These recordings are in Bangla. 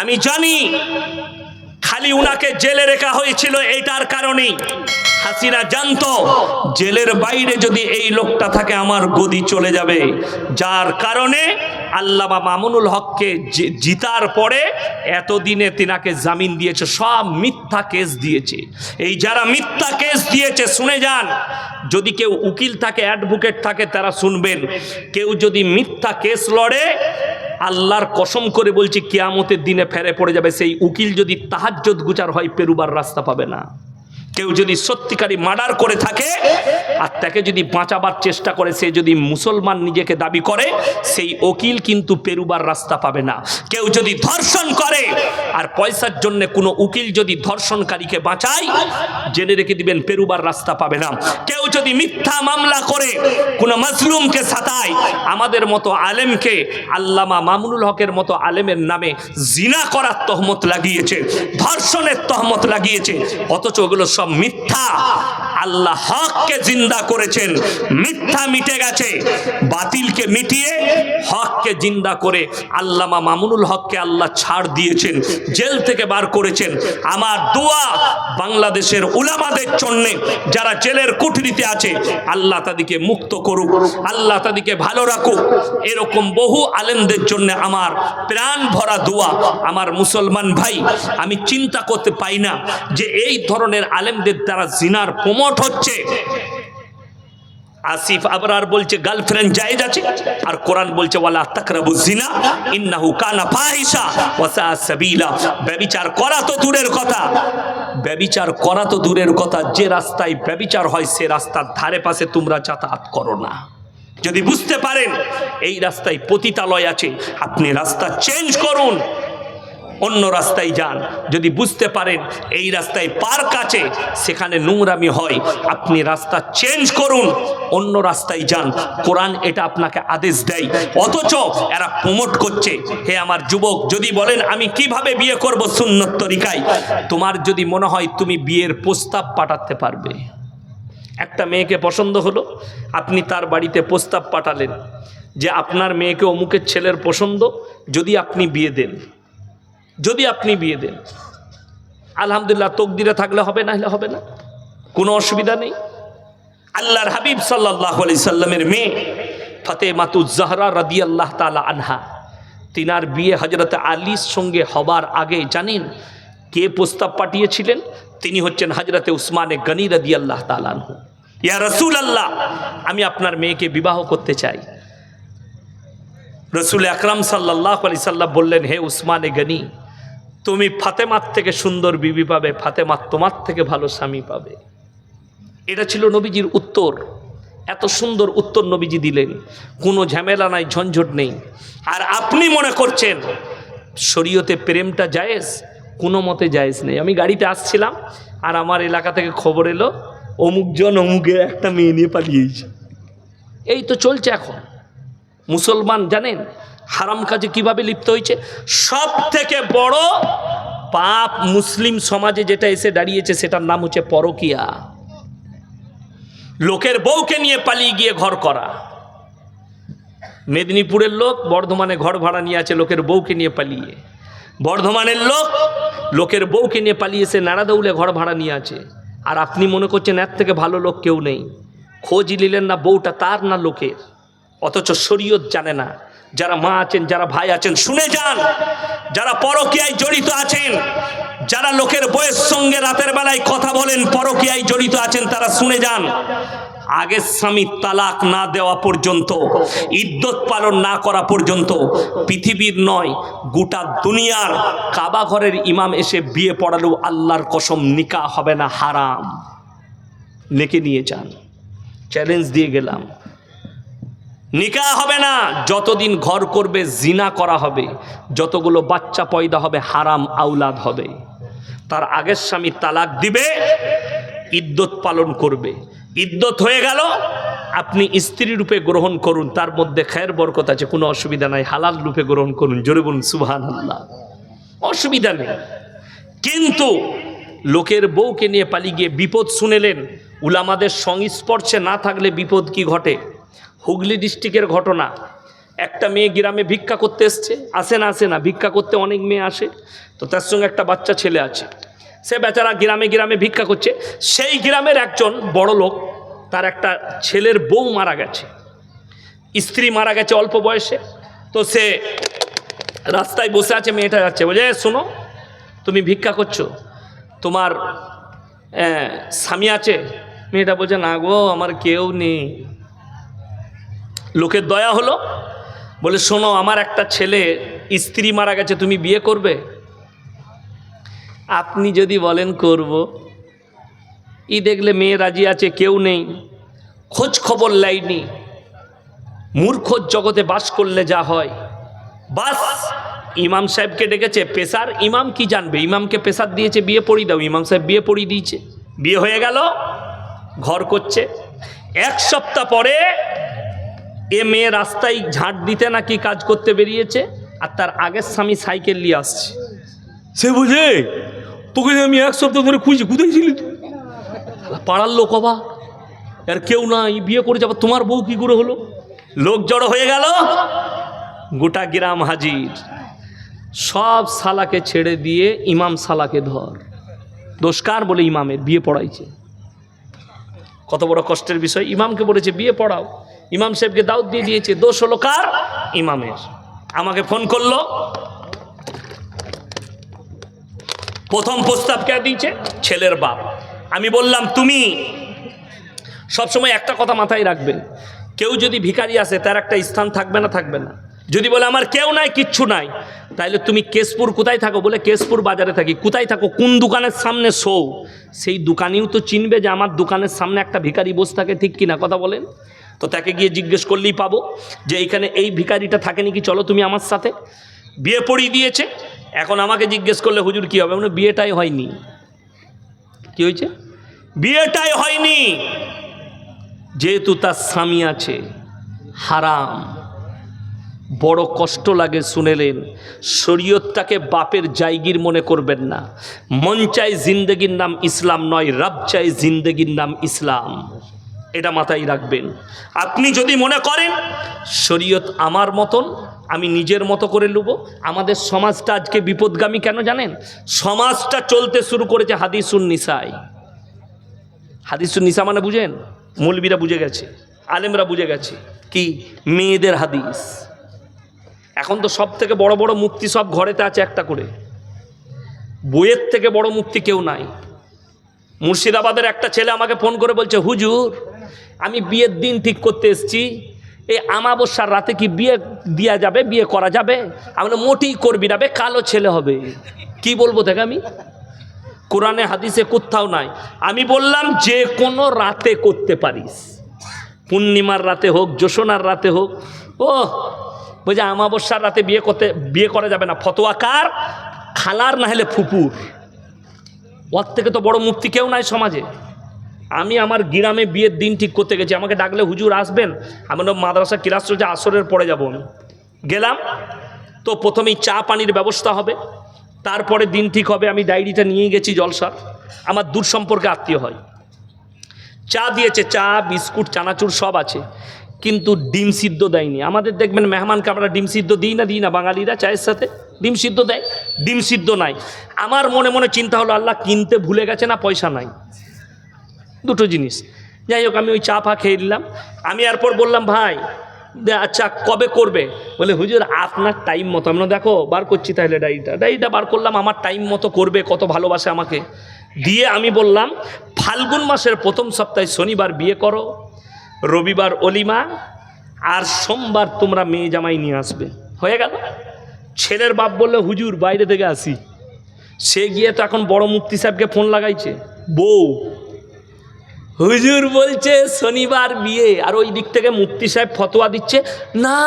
আমি জানি খালি উনাকে জেলে রেখা হয়েছিল এইটার কারণেই। হাসিনা জানতো জেলের বাইরে যদি এই লোকটা থাকে আমার গদি চলে যাবে। যার কারণে আল্লামা মামুনুল হককে জিতার পরে এতদিনে তিনাকে জামিন দিয়েছে, সব মিথ্যা কেস দিয়েছে। এই যারা মিথ্যা কেস দিয়েছে, শুনে যান। যদি কেউ উকিল থাকে, অ্যাডভোকেট থাকে, তারা শুনবেন। কেউ যদি মিথ্যা কেস লড়ে আল্লাহর কসম করে বলছি, কেয়ামতের দিনে ফেরে পড়ে যাবে। সেই উকিল যদি তাহাজ্জত গুচার হয়, পেরুবার রাস্তা পাবে না। কেউ যদি সত্যিকারী মার্ডার করে থাকে, আর তাকে যদি বাঁচাবার চেষ্টা করে, সে যদি মুসলমান নিজেকে দাবি করে, সেই উকিল কিন্তু পেরুবার রাস্তা পাবে না। কেউ যদি ধর্ষণ করে, আর পয়সার জন্য কোনো উকিল যদি ধর্ষণকারীকে বাঁচায়, জেনে রেখে দিবেন পেরুবার রাস্তা পাবে না। কেউ যদি মিথ্যা মামলা করে, কোনো মাজলুমকে সাতায়, আমাদের মতো আলেমকে, আল্লামা মামুনুল হকের মতো আলেমের নামে জিনা করার তহমত লাগিয়েছে, ধর্ষণের তহমত লাগিয়েছে, অথচ ওগুলো সব মিথ্যা। আল্লাহ হককে জিন্দা করেছেন। মিথ্যা মিটে গেছে। বাতিলকে মিটিয়ে হককে জিন্দা করে আল্লামা মামুনুল হককে আল্লাহ ছাড় দিয়েছেন, জেল থেকে বার করেছেন। আমার দোয়া বাংলাদেশের উলামাদের জন্যে, যারা জেলের কুঠরিতে আছে, আল্লাহ তাদেরকে মুক্ত করুক, আল্লাহ তাদেরকে ভালো রাখুক। এরকম বহু আলেমদের জন্য আমার প্রাণ ভরা দোয়া। আমার মুসলমান ভাই, আমি চিন্তা করতে পাই না যে এই ধরনের আলেমদের দ্বারা জিনার প্রমোট হচ্ছে। আসিফ আবরার বলছে গার্লফ্রেন্ড জায়েজ আছে। আর কোরআন বলছে, ওয়ালা তাকরাবু জিনা ইন্নাহু কানা ফাহিশা ওয়া সা সাবিলা। ব্যভিচার করা তো দূরের কথা। ব্যভিচার করা তো দূরের কথা। যে রাস্তায় ব্যভিচার হয়, সে রাস্তার ধারে পাশে তোমরা যাতায়াত করো না। যদি বুঝতে পারেন, এই রাস্তায় পতিতালয় আছে, আপনি রাস্তা চেঞ্জ করুন। অন্য রাস্তায় যান। যদি বুঝতে পারেন এই রাস্তায় পার্ক আছে, সেখানে নোংরামি হয়, আপনি রাস্তা চেঞ্জ করুন, অন্য রাস্তায় যান। কোরআন এটা আপনাকে আদেশ দেয়। অথচ এরা প্রমোট করছে, হে আমার যুবক, যদি বলেন আমি কীভাবে বিয়ে করব সুন্নত তরিকায়? তোমার যদি মনে হয় তুমি বিয়ের প্রস্তাব পাঠাতে পারবে। একটা মেয়েকে পছন্দ হলো, আপনি তার বাড়িতে প্রস্তাব পাঠালেন যে আপনার মেয়েকে অমুকের ছেলের পছন্দ, যদি আপনি বিয়ে দেন। যদি আপনি বিয়ে দেন। আলহামদুলিল্লাহ তকদিরে থাকলে হবে না হলে হবে না। কোনো অসুবিধা নেই। আল্লাহর হাবিব সাল্লাহ আলি সাল্লামের মেয়ে ফতে মাতুজাহরা রাদি আল্লাহ তালা আনহা, তিনার বিয়ে হজরত আলীর সঙ্গে হবার আগে জানেন কে প্রস্তাব পাঠিয়েছিলেন? তিনি হচ্ছেন হজরতে উসমানে গনি রদি আল্লাহ তালানহু ইয়া রসুল আল্লাহ আমি আপনার মেয়েকে বিবাহ করতে চাই। রসুল আকরাম সাল্লাহ আলি সাল্লাহ বললেন, হে উসমানে গনি তুমি ফাতেমার থেকে সুন্দর বিবি পাবে, ফাতেমা তোমার থেকে ভালো স্বামী পাবে। এটা ছিল নবীজির উত্তর। এত সুন্দর উত্তর নবীজি দিলেন। কোনো ঝামেলা নাই, ঝঞ্ঝট নেই। আর আপনি মনে করছেন, শরীয়তে প্রেমটা জায়েজ? কোনো মতে জায়েজ নেই। আমি গাড়িতে আসছিলাম, আর আমার এলাকা থেকে খবর এলো অমুকজন অমুকে একটা মেয়ে নিয়ে পালিয়েছে। এই তো চলছে এখন। মুসলমান, জানেন হারাম কাজে কীভাবে লিপ্ত হয়েছে? সব থেকে বড় পাপ মুসলিম সমাজে যেটা এসে দাঁড়িয়েছে, সেটার নাম হচ্ছে পরকিয়া। লোকের বউকে নিয়ে পালিয়ে গিয়ে ঘর করা। মেদিনীপুরের লোক, বর্ধমানে ঘর ভাড়া নিয়ে আছে লোকের বউকে নিয়ে পালিয়ে। বর্ধমানের লোক, লোকের বউকে নিয়ে পালিয়ে পালিয়েছে নাড়াদৌলে ঘর ভাড়া নিয়ে আছে। আর আপনি মনে করছেন এর থেকে ভালো লোক কেউ নেই। খোঁজ নিলেন না বউটা তার না লোকের। অথচ শরীয়ত জানে না যারা মা আছেন, যারা ভাই আছেন, শুনে যান। যারা পরকীয়ায় জড়িত আছেন, যারা লোকের বইয়ের সঙ্গে রাতের বেলায় কথা বলেন, পরকীয়ায় জড়িত আছেন, তারা শুনে যান। আগের স্বামী তালাক না দেওয়া পর্যন্ত, ইদ্যত পালন না করা পর্যন্ত, পৃথিবীর নয়, গোটা দুনিয়ার কাবা ঘরের ইমাম এসে বিয়ে পড়ালেও আল্লাহর কসম নিকা হবে না, হারাম। লেকে নিয়ে যান। চ্যালেঞ্জ দিয়ে গেলাম। নিকা হবে না। যতদিন ঘর করবে, জিনা করা হবে। যতগুলো বাচ্চা পয়দা হবে, হারাম আউলাদ হবে। তার আগের স্বামী তালাক দিবে, ইদ্যত পালন করবে। ইদ্যত হয়ে গেল, আপনি স্ত্রী রূপে গ্রহণ করুন, তার মধ্যে খায়ের বরকত আছে, কোনো অসুবিধা নাই, হালাল রূপে গ্রহণ করুন। জোরে বলুন সুবহান আল্লাহ অসুবিধা নেই। কিন্তু লোকের বউকে নিয়ে পালিয়ে গিয়ে বিপদ শুনেলেন, উলামাদের সংস্পর্শে না থাকলে বিপদ কি ঘটে? হুগলি ডিস্ট্রিক্টের ঘটনা। একটা মেয়ে গ্রামে ভিক্ষা করতে এসছে। আসে না আসে না ভিক্ষা করতে অনেক মেয়ে আসে। তো তার সঙ্গে একটা বাচ্চা ছেলে আছে। সে বেচারা গ্রামে গ্রামে ভিক্ষা করছে। সেই গ্রামের একজন বড় লোক তার একটা ছেলের বউ মারা গেছে। স্ত্রী মারা গেছে অল্প বয়সে। তো সে রাস্তায় বসে আছে মেয়েটা যাচ্ছে। বলে "এ, শোনো তুমি ভিক্ষা করছ। তোমার স্বামী আছে? মেয়েটা বলছে না গো আমার কেউ নেই। লোকের দয়া হলো? বলে, শোনো, আমার একটা ছেলে স্ত্রী মারা গেছে, তুমি বিয়ে করবে? আপনি যদি বলেন, করব। ই দেখলে মেয়ে রাজি আছে, কেউ নেই, খোঁজ খবর লাইনি মূর্খ জগতে বাস করলে যা হয়। বাস, ইমাম সাহেবকে ডেকেছে, পেশার ইমাম কি জানবে? ইমামকে পেশার দিয়েছে, বিয়ে পড়িয়ে দাও। ইমাম সাহেব বিয়ে পড়িয়ে দিয়েছে, বিয়ে হয়ে গেল, ঘর করছে। এক সপ্তাহ পরে এ মেয়ে রাস্তায় ঝাঁট দিতে নাকি কাজ করতে বেরিয়েছে? আর তার আগের স্বামী সাইকেল নিয়ে আসছে। সে বুঝে? তোকে আমি এক সপ্তাহ ধরে খুঁজি কোথায় ছিলি তুই? পাড়ার লোক অবা। আর কেউ নাই বিয়ে করে যাব তোমার বউ কি করে হলো? লোক জড়ো হয়ে গেল। গোটা গ্রাম হাজির। সব সালাকে ছেড়ে দিয়ে ইমাম সালাকে ধর। দোষকার বলে ইমামের? বিয়ে পড়াইছে। কত বড় কষ্টের বিষয়। ইমামকে বলেছে বিয়ে পড়াও। ইমাম সাহেবকে দাউদ দিয়ে দিয়েছে। দোষ হলো কার? ইমামের। আমাকে ফোন করল। প্রথম প্রস্তাব কে দিয়েছে? ছেলের বাপ। আমি বললাম, তুমি সবসময় একটা কথা মাথায় রাখবেন কেউ যদি ভিখারি আসে, তার একটা স্থান থাকবে না থাকবে না। যদি বলে, আমার কেউ নাই, কিচ্ছু নাই তাহলে তুমি কেশপুর কোথায় থাকো বলে কেশপুর বাজারে থাকি। কোথায় থাকো? কোন দোকানের সামনে শো? সেই দোকানেও তো চিনবে যে আমার দোকানের সামনে একটা ভিখারি বসে থাকে, ঠিক কিনা? কথা বলেন। তো তাকে গিয়ে জিজ্ঞেস করলেই পাবো যে এইখানে এই ভিখারিটা থাকেনি কি? চলো তুমি আমার সাথে। বিয়ে পড়িয়ে দিয়েছে। এখন আমাকে জিজ্ঞেস করলে, হুজুর, কি হবে? মানে বিয়েটাই হয়নি। কি হয়েছে? বিয়েটাই হয়নি। যেহেতু তার স্বামী আছে, হারাম। বড় কষ্ট লাগে শুনেলেন। শরীয়তটাকে বাপের জায়গির মনে করবেন না। মন চাই জিন্দগির নাম ইসলাম নয়, রব চাই জিন্দগির নাম ইসলাম। এটা মাথায় রাখবেন। আপনি যদি মনে করেন, শরীয়ত আমার মতন, আমি নিজের মতো করে নেব আমাদের সমাজটা আজকে বিপদগামী কেন জানেন? সমাজটা চলতে শুরু করেছে হাদিসুন নিসাই। হাদিসুন নিসা মানে বুঝেন? মৌলবীরা বুঝে গেছে, আলেমরা বুঝে গেছে। কি? মেয়েদের হাদিস। এখন তো সব থেকে বড় বড় মুক্তি সব ঘরেতে আছে একটা করে। বইয়ের থেকে বড় মুক্তি কেউ নাই। মুর্শিদাবাদের একটা ছেলে আমাকে ফোন করে বলছে, হুজুর আমি বিয়ের দিন ঠিক করতে এসেছি। এই আমাবস্যার রাতে কি বিয়ে দেওয়া যাবে, বিয়ে করা যাবে? আমি মোটেই করবি না বে, কালো ছেলে হবে। কি বলব দেখ আমি? কোরআনে, হাদিসে কোথাও নাই। আমি বললাম, যে কোনো রাতে করতে পারিস। পূর্ণিমার রাতে হোক যশোনার রাতে হোক ও বলছে আমাবস্যার রাতে বিয়ে করতে, বিয়ে করা যাবে না। ফতোয়া কার? খালার না হলে ফুপুর। ওর থেকে তো বড় মুক্তি কেউ নাই সমাজে। আমি আমার গ্রামে বিয়ের দিন ঠিক করতে গেছি। আমাকে ডাকলে হুজুর আসবেন? আমি বললাম, মাদ্রাসা ক্লাস চলছে আসরের পরে যাব আমি। গেলাম তো প্রথমেই চা পানির ব্যবস্থা হবে তারপরে দিন ঠিক হবে আমি ডায়েরিটা নিয়ে গেছি জলসার। আমার দূর সম্পর্কে আত্মীয় হয়। চা দিয়েছে চা বিস্কুট চানাচুর সব আছে কিন্তু ডিম সিদ্ধ দেয়নি। আমাদের দেখবেন মেহমানকে আমরা ডিম সিদ্ধ দিই না দিই না বাঙালিরা চায়ের সাথে ডিম সিদ্ধ দেয় ডিম সিদ্ধ নাই। আমার মনে মনে চিন্তা হলো আল্লাহ কিনতে ভুলে গেছে না পয়সা নাই? দুটো জিনিস। যাই হোক, আমি ওই চা ফা খেয়ে নিলাম। আমি এরপর বললাম, ভাই আচ্ছা কবে করবে? বলে, হুজুর, আপনার টাইম মতো। আমরা দেখো, বার করছি তাহলে ডায়েরিটা ডায়েরিটা বার করলাম, আমার টাইম মতো করবে, কত ভালোবাসে আমাকে। দিয়ে আমি বললাম, ফাল্গুন মাসের প্রথম সপ্তাহে শনিবার বিয়ে করো, রবিবার অলিমা, আর সোমবার তোমরা মেয়ে জামাই নিয়ে আসবে। হয়ে গেল। ছেলের বাপ বললে, হুজুর, বাইরে থেকে আসি। সে গিয়ে তো এখন বড় মুক্তি সাহেবকে ফোন লাগাইছে। বউ হুজুর বলছে, শনিবার বিয়ে। আর ওই দিক থেকে মুক্তি সাহেব ফতোয়া দিচ্ছে, না,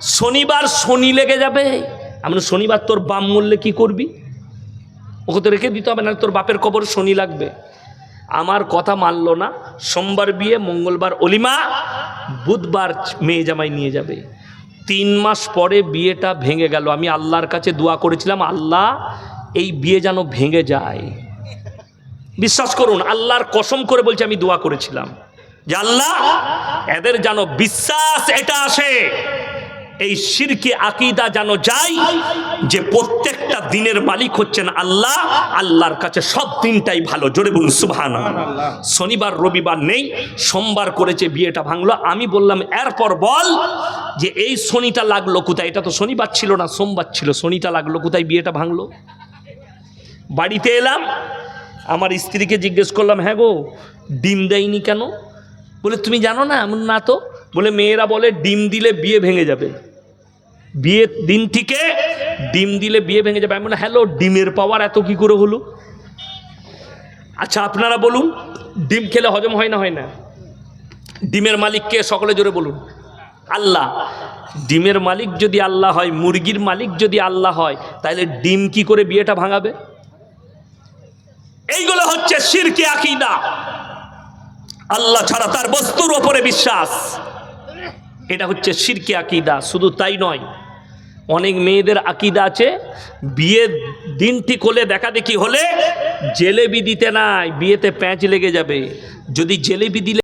শনিবার শনি লেগে যাবে। আমরা শনিবার তোর বাম মূল্যে কি করবি? ওকে তো রেখে দিতে হবে না তোর বাপের কবর শনি লাগবে। আমার কথা মানলো না। সোমবার বিয়ে, মঙ্গলবার অলিমা, বুধবার মেয়ে জামাই নিয়ে যাবে। তিন মাস পরে বিয়েটা ভেঙে গেল। আমি আল্লাহর কাছে দোয়া করেছিলাম, আল্লাহ, এই বিয়ে যেন ভেঙে যায়। বিশ্বাস করুন, আল্লাহর কসম করে বলছি, আমি দোয়া করেছিলাম। যে আল্লাহ, এদের যেন বিশ্বাস এটা আসে, এই সিরকি আকিদা যেন যায়, যে প্রত্যেকটা দিনের মালিক হচ্ছেন আল্লাহ, আল্লাহর কাছে সব দিনটাই ভালো। জোরে বলুন সুবহান শনিবার, রবিবার নেই, সোমবার করেছে, বিয়েটা ভাঙলো। আমি বললাম, এরপর বল যে এই শনিটা লাগল কোথায়? এটা তো শনিবার ছিল না, সোমবার ছিল। শনিটা লাগল কোথায়? বিয়েটা ভাঙলো। বাড়িতে এলাম আমার স্ত্রীকে জিজ্ঞেস করলাম হ্যাঁ গো, ডিম দেয়নি কেন? বলে, তুমি জানো না, এমন না তো? বলে, মেয়েরা বলে, ডিম দিলে বিয়ে ভেঙে যাবে। বিয়ের দিন থেকে ডিম দিলে বিয়ে ভেঙে যাবে। আমি বলে হ্যালো, ডিমের পাওয়ার এত কি করে হলো? আচ্ছা আপনারা বলুন, ডিম খেলে হজম হয় না হয় না? ডিমের মালিককে সকলে জোরে বলুন। আল্লাহ, ডিমের মালিক যদি আল্লাহ হয়, মুরগির মালিক যদি আল্লাহ হয়, তাহলে ডিম কি করে বিয়েটা ভাঙাবে? এইগুলো হচ্ছে সিরকে আকিদা। আল্লাহ ছাড়া তার বস্তুর ওপরে বিশ্বাস। এটা হচ্ছে শিরকে আকিদা, শুধু তাই নয়। অনেক মেয়েদের আকিদা আছে বিয়ের দিনটি কোলে দেখা দেখি হলে জেলেবি দিতে নাই, বিয়েতে প্যাঁচ লেগে যাবে। যদি জেলেবি দিলে